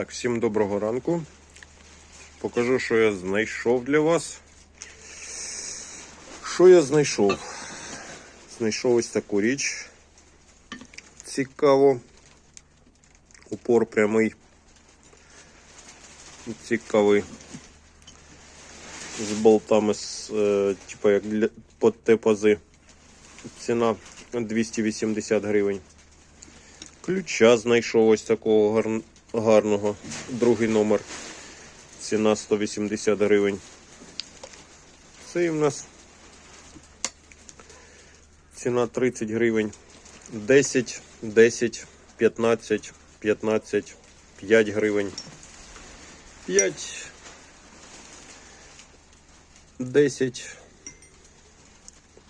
Так, всім доброго ранку. Покажу, що я знайшов для вас. Що я знайшов? Знайшов ось таку річ. Цікаво. Упор прямий. Цікавий. З болтами, з, е, типу як для под те пази. Ціна 280 гривень. Ключа знайшов ось такого гар... гарного. Другий номер. Ціна 180 гривень. Цей у нас ціна 30 гривень. 10, 10, 15, 15, 5 гривень. 5, 10.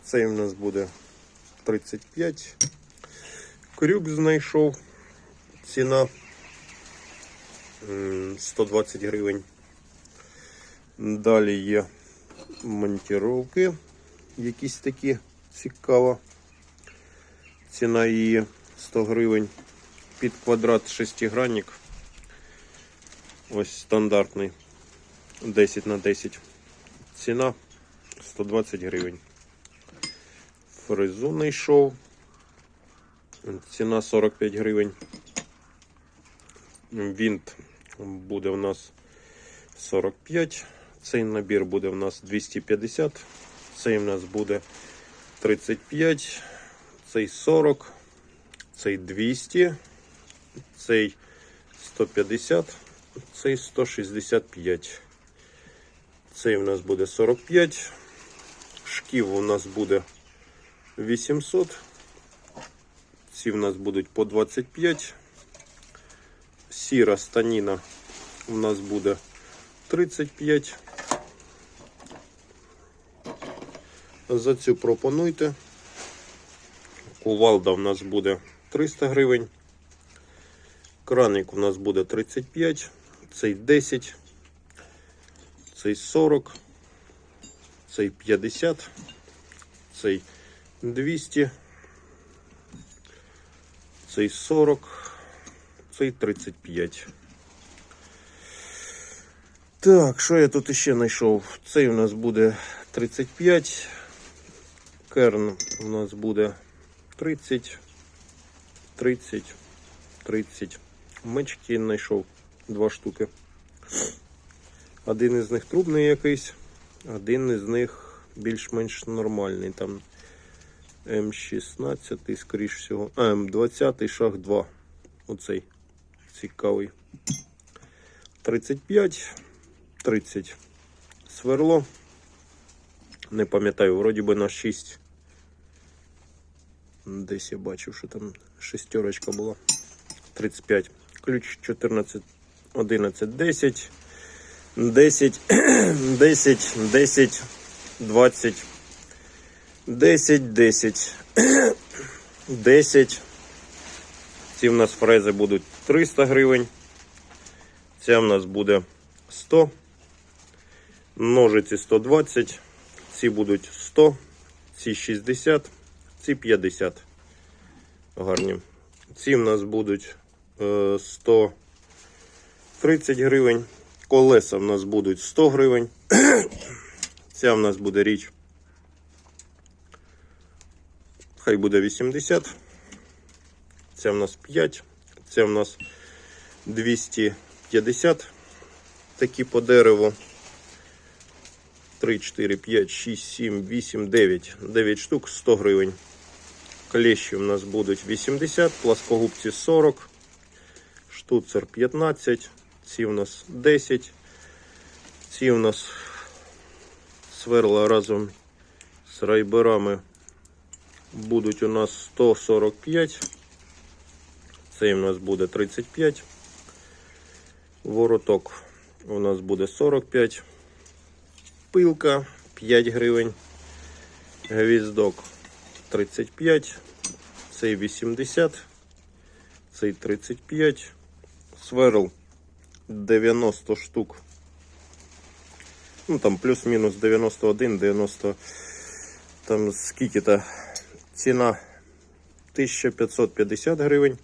Цей у нас буде 35. Крюк знайшов. Ціна 120 гривень. Далі є монтіровки. Якісь такі цікаво. Ціна її 100 гривень. Під квадрат шестигранник. Ось стандартний 10 на 10. Ціна 120 гривень. Фрезу знайшов. Ціна 45 гривень. Вінт буде у нас 45. Цей набір буде у нас 250. Цей у нас буде 35. Цей 40. Цей 200. Цей 150. Цей 165. Цей у нас буде 45. Шків у нас буде 800. Ці в нас будуть по 25. Сіра станіна у нас буде 35. За цю пропонуйте. Кувалда у нас буде 300 гривень. Краник у нас буде 35. Цей 10. Цей 40. Цей 50. Цей 200 цей 40, цей 35. Так, що я тут ще знайшов? Цей у нас буде 35. Керн у нас буде 30, 30, 30. Мечки знайшов два штуки. Один із них трубний якийсь, один із них більш-менш нормальний. Там М16, скоріш всього. А, М20 шаг 2. Оцей цікавий. 35, 30. Сверло. Не пам'ятаю, вроді би на 6. Десь я бачив, що там шестерочка була. 35. Ключ 14, 11, 10. 10, 10, 10, 20. 10, 10. 10. Ці в нас фрези будуть 300 гривень. Ця в нас буде 100. Ножиці 120. Ці будуть 100. Ці 60. Ці 50. Гарні. Ці в нас будуть е, 130 гривень. Колеса в нас будуть 100 гривень. Ця в нас буде річ Хай буде 80. Це в нас 5. Це в нас 250. Такі по дереву. 3, 4, 5, 6, 7, 8, 9. 9 штук 100 гривень. Клещі у нас будуть 80, пласкогубці 40, штуцер 15, ці у нас 10. Ці у нас сверла разом з райберами будуть у нас 145. Цей у нас буде 35. Вороток у нас буде 45. Пилка 5 гривень. Гвіздок 35. Цей 80. Цей 35. Сверл 90 штук. Ну там плюс-мінус 91, 90. Там скільки-то Ціна 1550 гривень.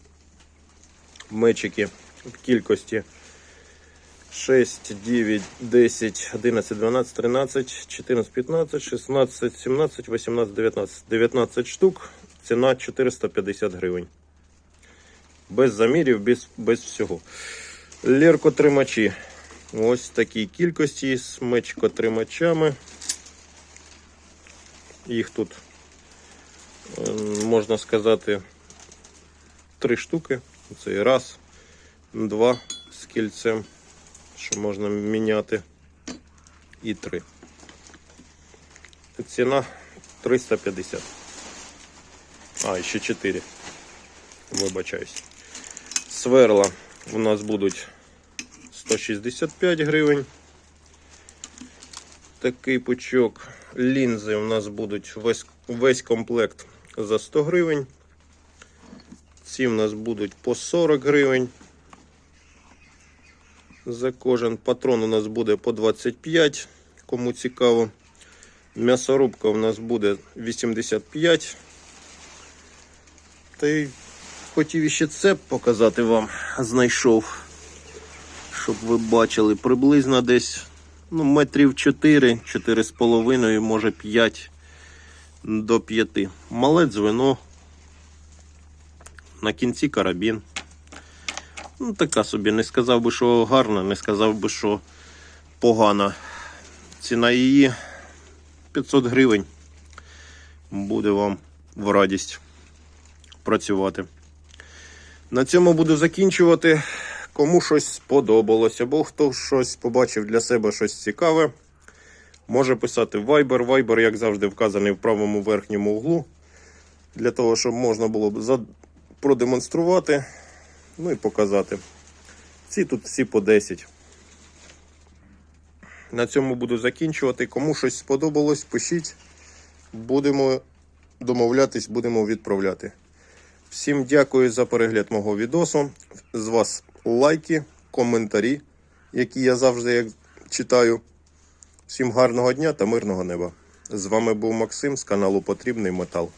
Мечики в кількості 6, 9, 10, 11, 12, 13, 14, 15, 16, 17, 18, 19. 19 штук. Ціна 450 гривень. Без замірів, без, без всього. Леркотримачі. Ось такі кількості з мечкотримачами. Їх тут, е, можна сказати, три штуки. Це і раз, два з кільцем, що можна міняти. І три. Ціна 350. А, ще 4. Вибачаюсь. Сверла у нас будуть 165 гривень. Такий пучок. Лінзи у нас будуть весь, весь комплект за 100 гривень. Ці у нас будуть по 40 гривень. За кожен патрон у нас буде по 25, кому цікаво. М'ясорубка у нас буде 85. Та й хотів іще це показати вам. Знайшов, щоб ви бачили приблизно десь ну, метрів 4, 4,5, може 5 до 5. Мале дзвено. На кінці карабін. Ну, така собі. Не сказав би, що гарна, не сказав би, що погана. Ціна її 500 гривень. Буде вам в радість працювати. На цьому буду закінчувати. Кому щось сподобалось, або хто щось побачив для себе щось цікаве, може писати Viber. Viber, як завжди, вказаний в правому верхньому углу. Для того, щоб можна було б продемонструвати, ну і показати. Ці тут всі по 10. На цьому буду закінчувати. Кому щось сподобалось, пишіть. Будемо домовлятись, будемо відправляти. Всім дякую за перегляд мого відосу. З вас лайки, коментарі, які я завжди читаю. Всім гарного дня та мирного неба. З вами був Максим з каналу Потрібний Метал.